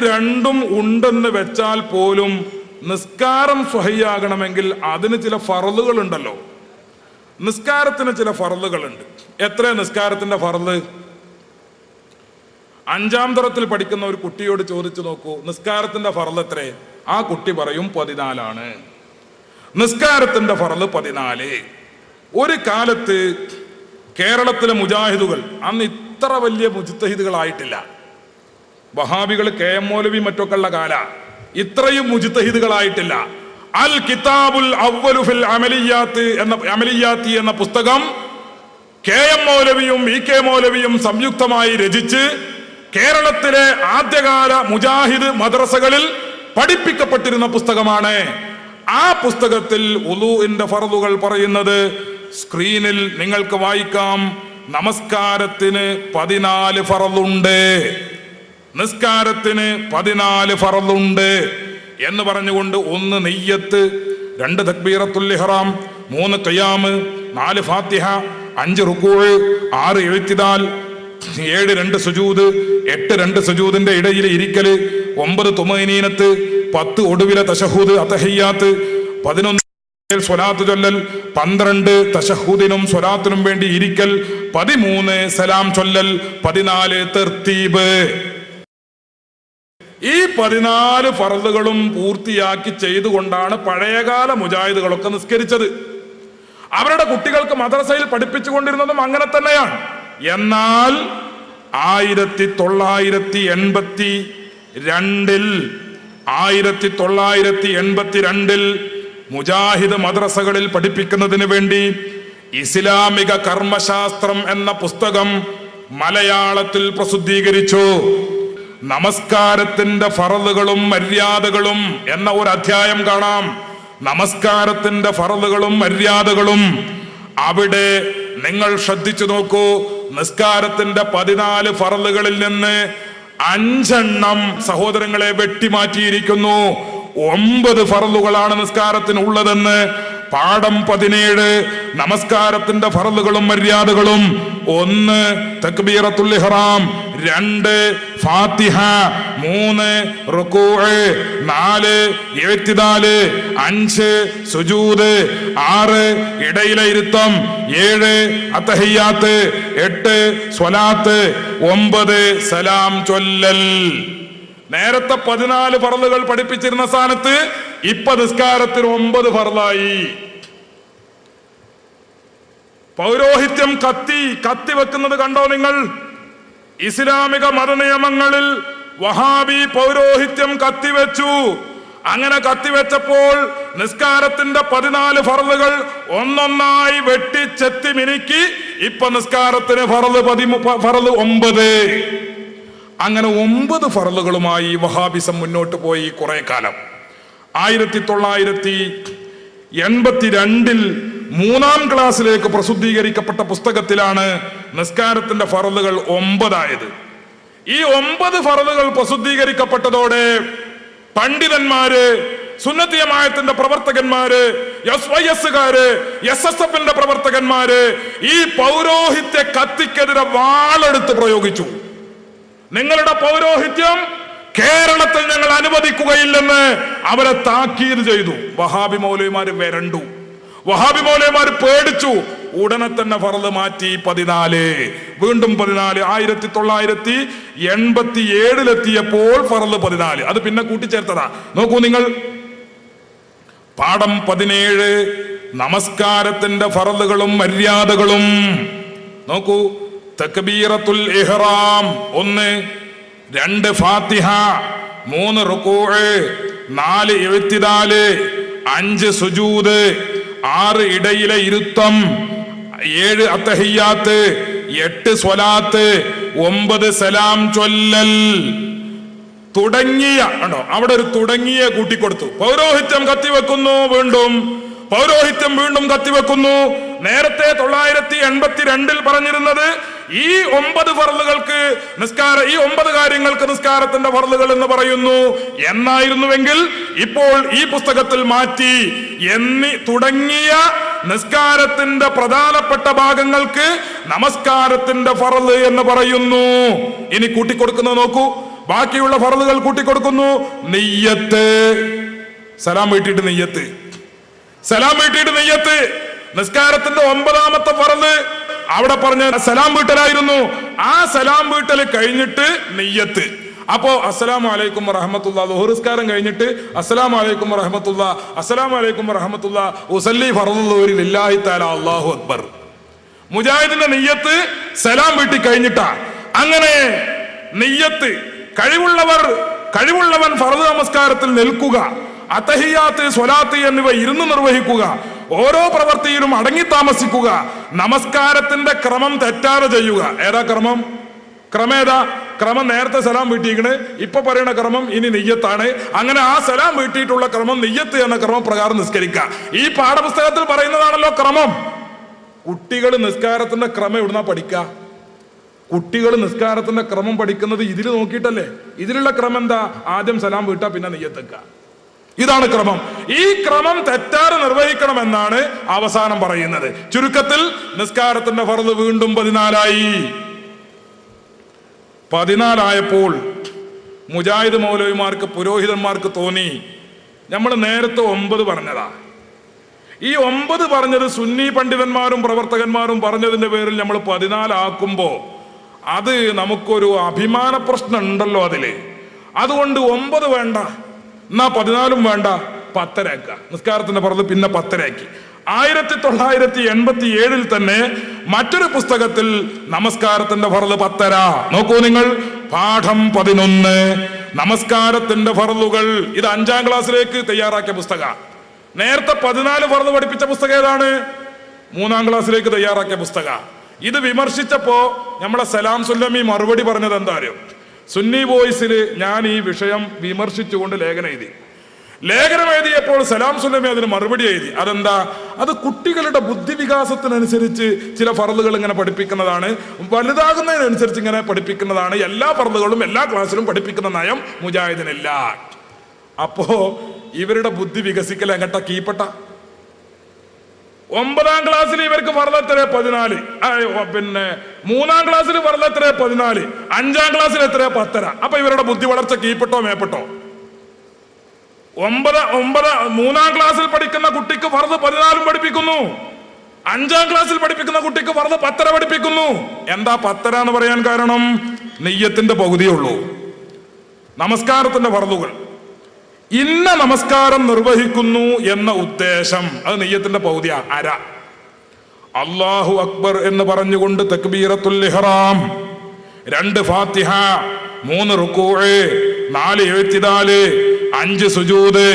രണ്ടും ഉണ്ടെന്ന് വെച്ചാൽ പോലും നിസ്കാരം സ്വഹയ്യാകണമെങ്കിൽ അതിന് ചില ഫറലുകൾ ഉണ്ടല്ലോ നിസ്കാരത്തിന് ചില ഫറലുകളുണ്ട്. എത്ര നിസ്കാരത്തിന്റെ ഫറൽ? അഞ്ചാം തരത്തിൽ പഠിക്കുന്ന ഒരു കുട്ടിയോട് ചോദിച്ചു നോക്കൂ നിസ്കാരത്തിന്റെ ഫറൽ എത്രേ ആ കുട്ടി പറയും പതിനാലാണ്. നിസ്കാരത്തിന്റെ ഫറൽ പതിനാല്. ഒരു കാലത്ത് കേരളത്തിലെ മുജാഹിദുകൾ അന്ന് ഇത്ര വലിയ മുജിത്തഹിദുകളായിട്ടില്ല. വഹാബികൾ കെ എം മൗലവി മറ്റൊക്കെ ഉള്ള കാല. ഇത്രയും മുജിത്തഹിദുകളായിട്ടില്ല. അൽ കിതാബുൽ അവലുഫിൽ ഫിൽ അമലിയാത്ത് എന്ന അമലിയാത്തി എന്ന പുസ്തകം കെ എം മൗലവിയും ഇ കെ മൗലവിയും സംയുക്തമായി രചിച്ച് കേരളത്തിലെ ആദ്യകാല മുജാഹിദ് മദ്രസകളിൽ പഠിപ്പിക്കപ്പെട്ടിരുന്ന പുസ്തകമാണ്. ആ പുസ്തകത്തിൽ ഉലുവിന്റെ ഫറലുകൾ പറയുന്നത് സ്ക്രീനിൽ നിങ്ങൾക്ക് വായിക്കാം. നമസ്കാരത്തിന് പതിനാല് ഫറലുണ്ട് നിസ്കാരത്തിന് പതിനാല് ഫറലുണ്ട് എന്ന് പറഞ്ഞുകൊണ്ട് ഒന്ന് നെയ്യത്ത് രണ്ട് തക്ബീറത്തുല്ലിഹറാം മൂന്ന് കയ്യാമ് നാല് ഫാത്തിഹ അഞ്ച് റുക്കൂഴ് ആറ് എഴുത്തിതാൽ ഏഴ് രണ്ട് സുജൂത് എട്ട് രണ്ട് സുജൂതിന്റെ ഇടയിൽ ഇരിക്കൽ ഒമ്പത് തുമനീനത്ത് പത്ത് ഒടുവിലെ തശഹൂദ് അത്തഹയ്യാത്ത് പതിനൊന്ന് സ്വലാത്ത് ചൊല്ലൽ പന്ത്രണ്ട് തശഹൂദിനും സ്വലാത്തിനും വേണ്ടി ഇരിക്കൽ പതിമൂന്ന് സലാം ചൊല്ലൽ പതിനാല് തെർത്തീബ്. ഈ പതിനാല് ഫറലുകളും പൂർത്തിയാക്കി ചെയ്തുകൊണ്ടാണ് പഴയകാല മുജാഹിദുകളൊക്കെ നിസ്കരിച്ചത്. അവരുടെ കുട്ടികൾക്ക് മദ്രസയിൽ പഠിപ്പിച്ചുകൊണ്ടിരുന്നതും അങ്ങനെ തന്നെയാണ്. എന്നാൽ ആയിരത്തി തൊള്ളായിരത്തി എൺപത്തി രണ്ടിൽ ആയിരത്തി തൊള്ളായിരത്തി എൺപത്തി രണ്ടിൽ മുജാഹിദ് മദ്രസകളിൽ പഠിപ്പിക്കുന്നതിന് വേണ്ടി ഇസ്ലാമിക കർമ്മശാസ്ത്രം എന്ന പുസ്തകം മലയാളത്തിൽ പ്രസിദ്ധീകരിച്ചു. നമസ്കാരത്തിന്റെ ഫറലുകളും മര്യാദകളും എന്ന ഒരു അധ്യായം കാണാം. നമസ്കാരത്തിന്റെ ഫറലുകളും മര്യാദകളും. അവിടെ നിങ്ങൾ ശ്രദ്ധിച്ചു നോക്കൂ നിസ്കാരത്തിന്റെ പതിനാല് ഫറലുകളിൽ നിന്ന് അഞ്ചെണ്ണം സഹോദരങ്ങളെ വെട്ടിമാറ്റിയിരിക്കുന്നു. ഒമ്പത് ഫറലുകളാണ് നിസ്കാരത്തിന് ഉള്ളതെന്ന് പാഠം പതിനേഴ് നമസ്കാരത്തിന്റെ ഫറലുകളും മര്യാദകളും. ഒന്ന് തക്ബീറത്തുൽ ഇഹ്റാം. രണ്ട് ഫാത്തിഹ. മൂന്ന് റുക്കൂഴ് നാല് എഴുത്തിനാല് അഞ്ച് സുജൂത് ആറ് ഇടയിലെ ഇരുത്തം ഏഴ് അത്തഹയ്യാത്ത്. എട്ട് സ്വലാത്ത്. ഒമ്പത് സലാം ചൊല്ലൽ. നേരത്തെ പതിനാല് പറലുകൾ പഠിപ്പിച്ചിരുന്ന സ്ഥാനത്ത് ഇപ്പൊ നിസ്കാരത്തിന് ഒമ്പത് ഫറലായി പൗരോഹിത്യം കത്തി കത്തി വെക്കുന്നത് കണ്ടോ നിങ്ങൾ? ഇസ്ലാമിക മതനിയമങ്ങളിൽ വഹാബി പൗരോഹിത്യം കത്തിവെച്ചു അങ്ങനെ കത്തിവെച്ചപ്പോൾ നിസ്കാരത്തിന്റെ പതിനാല് ഫറലുകൾ ഒന്നൊന്നായി വെട്ടിച്ചെത്തി മിനുക്കി. ഇപ്പൊ നിസ്കാരത്തിന് ഫറൽ പതിമു ഫറൽ ഒമ്പത്. അങ്ങനെ ഒമ്പത് ഫറലുകളുമായി വഹാബിസം മുന്നോട്ട് പോയി കുറെ കാലം ആയിരത്തി തൊള്ളായിരത്തി എൺപത്തിരണ്ടിൽ മൂന്നാം ക്ലാസ്സിലേക്ക് പ്രസിദ്ധീകരിക്കപ്പെട്ട പുസ്തകത്തിലാണ് നിസ്കാരത്തിന്റെ ഫറലുകൾ ഒമ്പതായത്. ഈ ഒമ്പത് ഫറലുകൾ പ്രസിദ്ധീകരിക്കപ്പെട്ടതോടെ പണ്ഡിതന്മാര് സുന്നത്തിയമായത്തിന്റെ പ്രവർത്തകന്മാര് എസ് വൈ എസുകാര് എസ് എസ് എഫിന്റെ പ്രവർത്തകന്മാര് ഈ പൗരോഹിത്യ കത്തിക്കെതിരെ വാളെടുത്ത് പ്രയോഗിച്ചു. നിങ്ങളുടെ പൗരോഹിത്യം കേരളത്തിൽ ഞങ്ങൾ അനുവദിക്കുകയില്ലെന്ന് അവരെ താക്കീത് ചെയ്തു. വഹാബി മൗലവിമാര് വരണ്ടു. വഹാബി മൗലവിമാര് പേടിച്ചു. ഉടനെ തന്നെ ഫറൽ മാറ്റി പതിനാല്. വീണ്ടും പതിനാല്. ആയിരത്തി തൊള്ളായിരത്തി എൺപത്തി ഏഴിലെത്തിയപ്പോൾ ഫറൽ പതിനാല്. അത് പിന്നെ കൂട്ടിച്ചേർത്തതാ. നോക്കൂ നിങ്ങൾ. പാഠം പതിനേഴ്. നമസ്കാരത്തിന്റെ ഫറലുകളും മര്യാദകളും. നോക്കൂ. തക്ബീറത്തുൽ ഇഹ്റാം. ഒന്ന്. രണ്ട് ഫാത്തിഹ മൂന്ന് റുക്കൂഴ് നാല് എഴുത്തിതാൽ അഞ്ച് സുജൂത് ആറ് ഇടയിലെ ഇരുത്തം ഏഴ് അത്തഹിയാത്ത് എട്ട് സ്വലാത്ത് ഒമ്പത് സലാം ചൊല്ലൽ. തുടങ്ങിയ കണ്ടോ അവിടെ ഒരു തുടങ്ങിയ കൂട്ടിക്കൊടുത്തു പൗരോഹിത്യം കത്തിവെക്കുന്നു വീണ്ടും. പൗരോഹിത്യം വീണ്ടും കത്തിവെക്കുന്നു നേരത്തെ തൊള്ളായിരത്തി എൺപത്തി രണ്ടിൽ പറഞ്ഞിരുന്നത് ഈ ഒമ്പത് ഫറലുകൾക്ക് നിസ്കാര ഈ ഒമ്പത് കാര്യങ്ങൾക്ക് നിസ്കാരത്തിന്റെ ഫറലുകൾ എന്ന് പറയുന്നു. എന്നായിരുന്നുവെങ്കിൽ ഇപ്പോൾ ഈ പുസ്തകത്തിൽ മാറ്റി എന്നി തുടങ്ങിയ നിസ്കാരത്തിന്റെ പ്രധാനപ്പെട്ട ഭാഗങ്ങൾക്ക് നമസ്കാരത്തിന്റെ ഫറൽ എന്ന് പറയുന്നു. ഇനി കൂട്ടിക്കൊടുക്കുന്നത് നോക്കൂ. ബാക്കിയുള്ള ഫറലുകൾ കൂട്ടിക്കൊടുക്കുന്നു. നെയ്യത്ത്. സലാം വീട്ടിട്ട് നെയ്യത്ത്. സലാം വീട്ടിട്ട് നെയ്യത്ത്. നിസ്കാരത്തിന്റെ ഒമ്പതാമത്തെ ഫറൽ അവിടെ പറഞ്ഞ സലാം വീട്ടലായിരുന്നു. ആ സലാം വീട്ടൽ കഴിഞ്ഞിട്ട് നെയ്യത്ത്. അപ്പോ അസ്സലാമു വലൈക്കും റഹമത്തുള്ള ദുഹുറിസ്കാരം കഴിഞ്ഞിട്ട് അസ്സലാമു വലൈക്കും റഹമത്തുള്ള അസ്സലാമു വലൈക്കും റഹമത്തുള്ള ഉസല്ലി ഫറലുള്ളവരിൽ ഇല്ലാഹി താല അള്ളാഹു അക്ബർ. മുജാഹിദിന്റെ നെയ്യത്ത് സലാം വീട്ടി കഴിഞ്ഞിട്ടാ. അങ്ങനെ നെയ്യത്ത് കഴിവുള്ളവർ കഴിവുള്ളവൻ ഫറദ് നമസ്കാരത്തിൽ നിൽക്കുക. അതഹിയാത്ത് സ്വലാത്ത് എന്നിവ ഇരുന്ന് നിർവഹിക്കുക. ഓരോ പ്രവൃത്തിയിലും അടങ്ങി താമസിക്കുക. നമസ്കാരത്തിന്റെ ക്രമം തെറ്റാതെ ചെയ്യുക. ഏതാ ക്രമം? ക്രമേതാ? ക്രമം നേരത്തെ സലാം വീട്ടിയിരിക്കണ് ഇപ്പൊ പറയുന്ന ക്രമം ഇനി നെയ്യത്താണ്. അങ്ങനെ ആ സലാം വീട്ടിയിട്ടുള്ള ക്രമം നെയ്യത്ത് എന്ന ക്രമം പ്രകാരം നിസ്കരിക്കുക. ഈ പാഠപുസ്തകത്തിൽ പറയുന്നതാണല്ലോ ക്രമം. കുട്ടികൾ നിസ്കാരത്തിന്റെ ക്രമം എവിടുന്നാ പഠിക്കുക? കുട്ടികൾ നിസ്കാരത്തിന്റെ ക്രമം പഠിക്കുന്നത് ഇതിൽ നോക്കിയിട്ടല്ലേ? ഇതിലുള്ള ക്രമം എന്താ? ആദ്യം സലാം വീട്ടാ പിന്നെ നെയ്യത്തേക്ക ഇതാണ് ക്രമം. ഈ ക്രമം തെറ്റാതെ നിർവഹിക്കണമെന്നാണ് അവസാനം പറയുന്നത്. ചുരുക്കത്തിൽ നിസ്കാരത്തിന്റെ ഫറത് വീണ്ടും പതിനാലായി. പതിനാലായപ്പോൾ മുജാഹിദ് മൗലവിമാർക്ക് പുരോഹിതന്മാർക്ക് തോന്നി. നമ്മൾ നേരത്തെ ഒമ്പത് പറഞ്ഞതാ. ഈ ഒമ്പത് പറഞ്ഞത് സുന്നി പണ്ഡിതന്മാരും പ്രവർത്തകന്മാരും പറഞ്ഞതിന്റെ പേരിൽ നമ്മൾ പതിനാലാക്കുമ്പോ അത് നമുക്കൊരു അഭിമാന പ്രശ്നം ഉണ്ടല്ലോ അതിൽ. അതുകൊണ്ട് ഒമ്പത് വേണ്ട. എന്നാ പതിനാലും വേണ്ട. പത്തരാക്ക നിസ്കാരത്തിന്റെ പുറത്ത് പിന്നെ പത്തരാക്കി ആയിരത്തി തൊള്ളായിരത്തി എൺപത്തി ഏഴിൽ തന്നെ മറ്റൊരു പുസ്തകത്തിൽ നമസ്കാരത്തിന്റെ ഫറൽ പത്തര. നോക്കൂ നിങ്ങൾ. പാഠം പതിനൊന്ന്. നമസ്കാരത്തിന്റെ ഫറലുകൾ ഇത് അഞ്ചാം ക്ലാസ്സിലേക്ക് തയ്യാറാക്കിയ പുസ്തക. നേരത്തെ പതിനാല് ഫറൽ പഠിപ്പിച്ച പുസ്തകം ഏതാണ്? മൂന്നാം ക്ലാസ്സിലേക്ക് തയ്യാറാക്കിയ പുസ്തക. ഇത് വിമർശിച്ചപ്പോ നമ്മളെ സലാം സുല്ലമി മറുപടി പറഞ്ഞത് എന്താ അറിയോ? സുന്നി വോയിസിൽ ഞാൻ ഈ വിഷയം വിമർശിച്ചുകൊണ്ട് ലേഖനം എഴുതി. ലേഖനം എഴുതിയപ്പോൾ സലാം സുല്ലമി അതിന് മറുപടി എഴുതി. അതെന്താ? അത് കുട്ടികളുടെ ബുദ്ധിവികാസത്തിനനുസരിച്ച് ചില ഫറലുകൾ ഇങ്ങനെ പഠിപ്പിക്കുന്നതാണ്. വലുതാകുന്നതിനനുസരിച്ച് ഇങ്ങനെ പഠിപ്പിക്കുന്നതാണ്. എല്ലാ ഫറലുകളും എല്ലാ ക്ലാസ്സിലും പഠിപ്പിക്കുന്ന നയം മുജാഹിദിനില്ല. അപ്പോ ഇവരുടെ ബുദ്ധി വികസിക്കൽ എങ്ങട്ട? കീപ്പട്ട ഒമ്പതാം ക്ലാസ്സിൽ ഇവർക്ക് വർദ്ധത്ര പതിനാല്. പിന്നെ മൂന്നാം ക്ലാസ്സിൽ വർദ്ധത്ര പതിനാല്. അഞ്ചാം ക്ലാസ്സിൽ എത്ര പത്തര. അപ്പൊ ഇവരുടെ ബുദ്ധി വളർച്ച കീപ്പെട്ടോ മേപ്പെട്ടോ? ഒമ്പത് ഒമ്പത് മൂന്നാം ക്ലാസ്സിൽ പഠിക്കുന്ന കുട്ടിക്ക് ഫർദ് പതിനാലും പഠിപ്പിക്കുന്നു. അഞ്ചാം ക്ലാസ്സിൽ പഠിപ്പിക്കുന്ന കുട്ടിക്ക് ഫർദ് പത്തര പഠിപ്പിക്കുന്നു. എന്താ പത്തര എന്ന് പറയാൻ കാരണം? നെയ്യത്തിന്റെ പകുതിയേ ഉള്ളൂ. നമസ്കാരത്തിന്റെ ഫർദുകൾ ഇന്ന നമസ്കാരം നിർവഹിക്കുന്നു എന്ന ഉദ്ദേശം. അത് നെയ്യത്തിന്റെ പൗതിയ അര. അള്ളാഹു അക്ബർ എന്ന് പറഞ്ഞുകൊണ്ട് തക്ബീറത്തുൽ ഇഹ്റാം. രണ്ട് ഫാത്തിഹ മൂന്ന് റുക്കൂഴ് നാല് എഴുത്തിനാല് അഞ്ച് സുജൂത്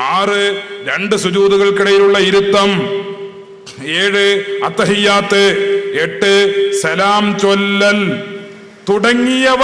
ആറ് രണ്ട് സുജൂതുകൾക്കിടയിലുള്ള ഇരുത്തം ഏഴ് അത്തഹിയാത്ത് എട്ട് സലാം ചൊല്ലൽ തുടങ്ങിയവ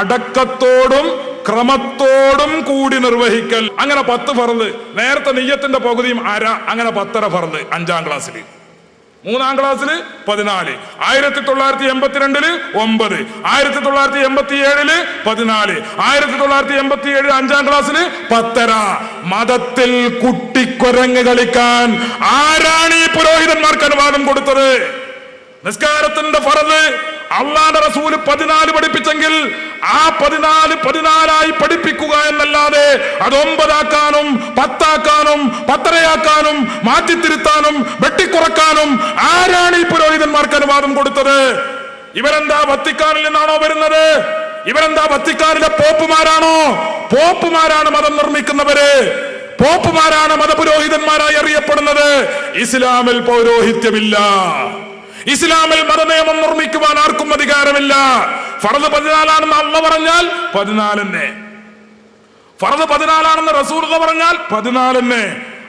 അടക്കത്തോടും ക്രമത്തോടും കൂടി നിർവഹിക്കൽ. അങ്ങനെ പത്ത് ഫറന്ന് നേരത്തെ നെയ്യത്തിന്റെ പകുതിയും അര അങ്ങനെ പത്തര ഫറന്ന് അഞ്ചാം ക്ലാസ്സിൽ മൂന്നാം ക്ലാസ്സിൽ പതിനാല്. ആയിരത്തി തൊള്ളായിരത്തി എൺപത്തിരണ്ടിൽ ഒമ്പത്. ആയിരത്തി തൊള്ളായിരത്തി എൺപത്തി ഏഴിൽ പതിനാല്. ആയിരത്തി തൊള്ളായിരത്തി എൺപത്തി ഏഴ് അഞ്ചാം ക്ലാസ്സിൽ പത്തര. മതത്തിൽ കുട്ടിക്കൊരങ്ങ് കളിക്കാൻ ആരാണ് ഈ പുരോഹിതന്മാർക്ക് അനുവാദം കൊടുത്തത്? നിസ്കാരത്തിന്റെ ഫറത് അള്ളാന്റെ റസൂൽ പതിനാല് പഠിപ്പിച്ചെങ്കിൽ ആ പതിനാല് പതിനാലായി പഠിപ്പിക്കുക എന്നല്ലാതെ അത് ഒമ്പതാക്കാനും പത്താക്കാനും പത്തരയാക്കാനും മാറ്റിത്തിരുത്താനും വെട്ടിക്കുറക്കാനും ആരാണ് ഈ പുരോഹിതന്മാർക്ക് അനുവാദം കൊടുത്തത്? ഇവരെന്താ വത്തിക്കാനിൽ നിന്നാണോ വരുന്നത്? ഇവരെന്താ വത്തിക്കാനിലെ പോപ്പുമാരാണോ? പോപ്പുമാരാണ് മതം നിർമ്മിക്കുന്നവര്. പോപ്പുമാരാണ് മതപുരോഹിതന്മാരായി അറിയപ്പെടുന്നത്. ഇസ്ലാമിൽ പൗരോഹിത്യമില്ല. ഇസ്ലാമിൽ മതനിയമം നിർമ്മിക്കുവാൻ ആർക്കും അധികാരമില്ല. ഫറദ് പതിനാലാണെന്ന് അള്ള പറഞ്ഞാൽ പതിനാലെന്നെ. ഫറദ് പതിനാലാണെന്ന് റസൂർ പറഞ്ഞാൽ പതിനാലെന്നെ.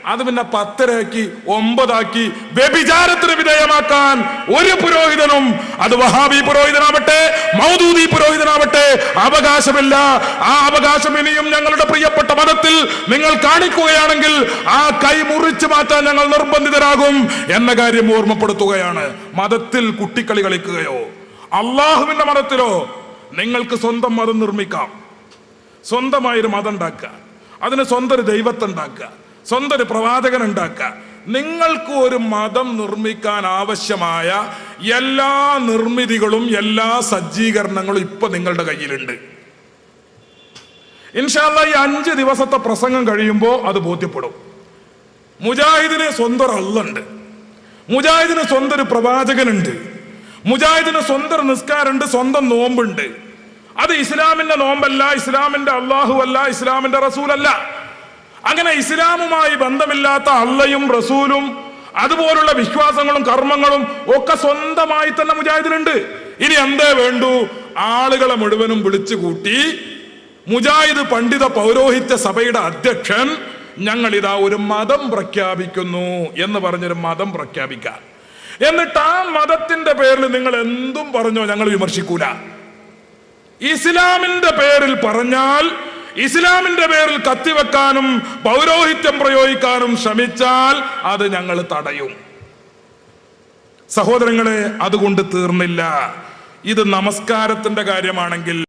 അത് പിന്നെ പത്തരയാക്കി ഒമ്പതാക്കി വ്യഭിചാരത്തിന് വിധേയമാക്കാൻ ഒരു പുരോഹിതനും അത് വഹാബി പുരോഹിതനാവട്ടെ മൗദൂദി പുരോഹിതനാവട്ടെ അവകാശമില്ല. ആ അവകാശം ഇനിയും ഞങ്ങളുടെ പ്രിയപ്പെട്ട മതത്തിൽ നിങ്ങൾ കാണിക്കുകയാണെങ്കിൽ ആ കൈ മുറിച്ചു മാറ്റാൻ ഞങ്ങൾ നിർബന്ധിതരാകും എന്ന കാര്യം ഓർമ്മപ്പെടുത്തുകയാണ്. മതത്തിൽ കുട്ടിക്കളി കളിക്കുകയോ അള്ളാഹുവിന്റെ മതത്തിലോ നിങ്ങൾക്ക് സ്വന്തം മതം നിർമ്മിക്കാം. സ്വന്തമായൊരു മതം ഉണ്ടാക്കുക അതിന് സ്വന്തം ഒരു ദൈവത്തെ ഉണ്ടാക്കുക സ്വന്തം ഒരു പ്രവാചകൻ ഉണ്ടാക്കുക നിങ്ങൾക്ക് ഒരു മതം നിർമ്മിക്കാൻ ആവശ്യമായ എല്ലാ നിർമ്മിതികളും എല്ലാ സജ്ജീകരണങ്ങളും ഇപ്പൊ നിങ്ങളുടെ കയ്യിലുണ്ട്. ഇൻഷാല്ല ഈ അഞ്ച് ദിവസത്തെ പ്രസംഗം കഴിയുമ്പോൾ അത് ബോധ്യപ്പെടും. മുജാഹിദിന് സ്വന്തം ഒരു അള്ളുണ്ട്. മുജാഹിദിന് സ്വന്തം ഒരു പ്രവാചകനുണ്ട്. മുജാഹിദിന് സ്വന്തം നിസ്കാരമുണ്ട് സ്വന്തം നോമ്പുണ്ട്. അത് ഇസ്ലാമിന്റെ നോമ്പല്ല ഇസ്ലാമിന്റെ അള്ളാഹു അല്ല ഇസ്ലാമിന്റെ റസൂലല്ല. അങ്ങനെ ഇസ്ലാമുമായി ബന്ധമില്ലാത്ത അള്ളയും റസൂലും അതുപോലുള്ള വിശ്വാസങ്ങളും കർമ്മങ്ങളും ഒക്കെ സ്വന്തമായി തന്നെ മുജാഹിദിനുണ്ട്. ഇനി എന്തേ വേണ്ടു? ആളുകളെ മുഴുവനും വിളിച്ചു കൂട്ടി മുജാഹിദ് പണ്ഡിത പൗരോഹിത്യ സഭയുടെ അധ്യക്ഷൻ ഞങ്ങൾ ഇതാ ഒരു മതം പ്രഖ്യാപിക്കുന്നു എന്ന് പറഞ്ഞൊരു മതം പ്രഖ്യാപിക്കാം. എന്നിട്ട് ആ മതത്തിന്റെ പേരിൽ നിങ്ങൾ എന്തും പറഞ്ഞോ ഞങ്ങൾ വിമർശിക്കൂല. ഇസ്ലാമിന്റെ പേരിൽ പറഞ്ഞാൽ ഇസ്ലാമിന്റെ പേരിൽ കത്തിവെക്കാനും പൗരോഹിത്യം പ്രയോഗിക്കാനും ശ്രമിച്ചാൽ അത് ഞങ്ങൾ തടയും. സഹോദരങ്ങളെ അതുകൊണ്ട് തീർന്നില്ല. ഇത് നമസ്കാരത്തിന്റെ കാര്യമാണെങ്കിൽ